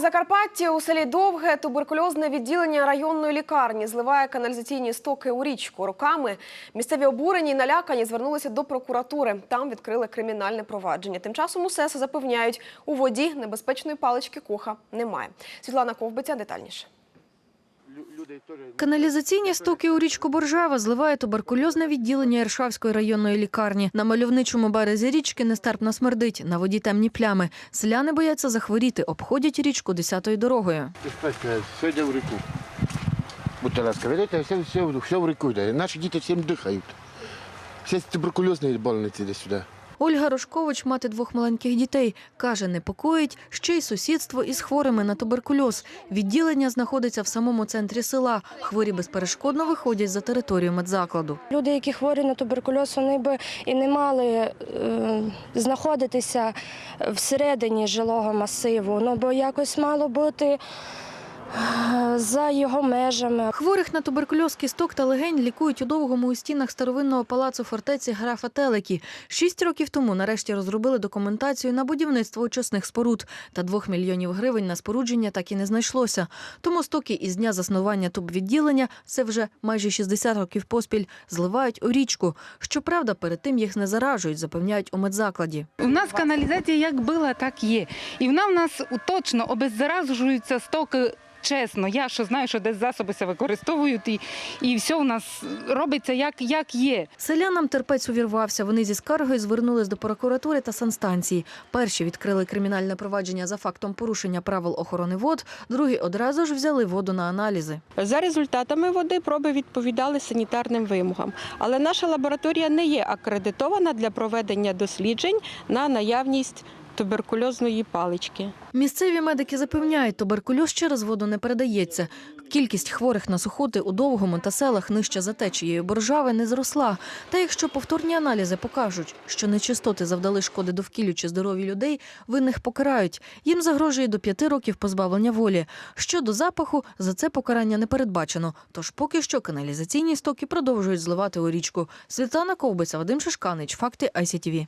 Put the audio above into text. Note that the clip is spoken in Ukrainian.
На Закарпатті у селі Довге туберкульозне відділення районної лікарні зливає каналізаційні стоки у річку. Роками місцеві обурені і налякані звернулися до прокуратури. Там відкрили кримінальне провадження. Тим часом у СЕС запевняють, у воді небезпечної палички коха немає. Світлана Ковбиця детальніше. Каналізаційні стоки у річку Боржава зливає туберкульозне відділення Іршавської районної лікарні. На мальовничому березі річки нестерпно смердить, на воді темні плями. Селяни бояться захворіти, обходять річку десятою дорогою. Все в ріку. Будьте ласка, видите, все, все, все в ріку йде. Наші діти всім дихають. Всі з туберкульозної больниці йде сюди. Ольга Рожкович, мати двох маленьких дітей, каже, непокоїть ще й сусідство із хворими на туберкульоз. Відділення знаходиться в самому центрі села. Хворі безперешкодно виходять за територію медзакладу. Люди, які хворі на туберкульоз, вони би і не мали е, знаходитися всередині жилого масиву. Ну бо якось мало бути за його межами. Хворих на туберкульоз кісток та легень лікують у довгому у стінах старовинного палацу фортеці графа Телекі. Шість років тому нарешті розробили документацію на будівництво очисних споруд. Та двох мільйонів гривень на спорудження так і не знайшлося. Тому стоки із дня заснування тубвідділення, це вже майже 60 років поспіль, зливають у річку. Щоправда, перед тим їх не заражують, запевняють у медзакладі. У нас каналізація як була, так є. І вона в нас точно обеззаражуються стоки. Чесно, я що знаю, що десь засоби се використовують, і, і все у нас робиться як, як є. Селянам терпець увірвався. Вони зі скаргою звернулись до прокуратури та санстанції. Перші відкрили кримінальне провадження за фактом порушення правил охорони вод, другі одразу ж взяли воду на аналізи. За результатами води проби відповідали санітарним вимогам, але наша лабораторія не є акредитована для проведення досліджень на наявність туберкульозної палички. Місцеві медики запевняють, туберкульоз через воду не передається. Кількість хворих на сухоти у довгому та селах нижче за течією боржави не зросла. Та якщо повторні аналізи покажуть, що нечистоти завдали шкоди довкіллю чи здоров'ю людей, винних покарають. Їм загрожує до п'яти років позбавлення волі. Щодо запаху, за це покарання не передбачено. Тож поки що каналізаційні стоки продовжують зливати у річку. Світлана Ковбиця, Вадим Шишканич, факти ICTV.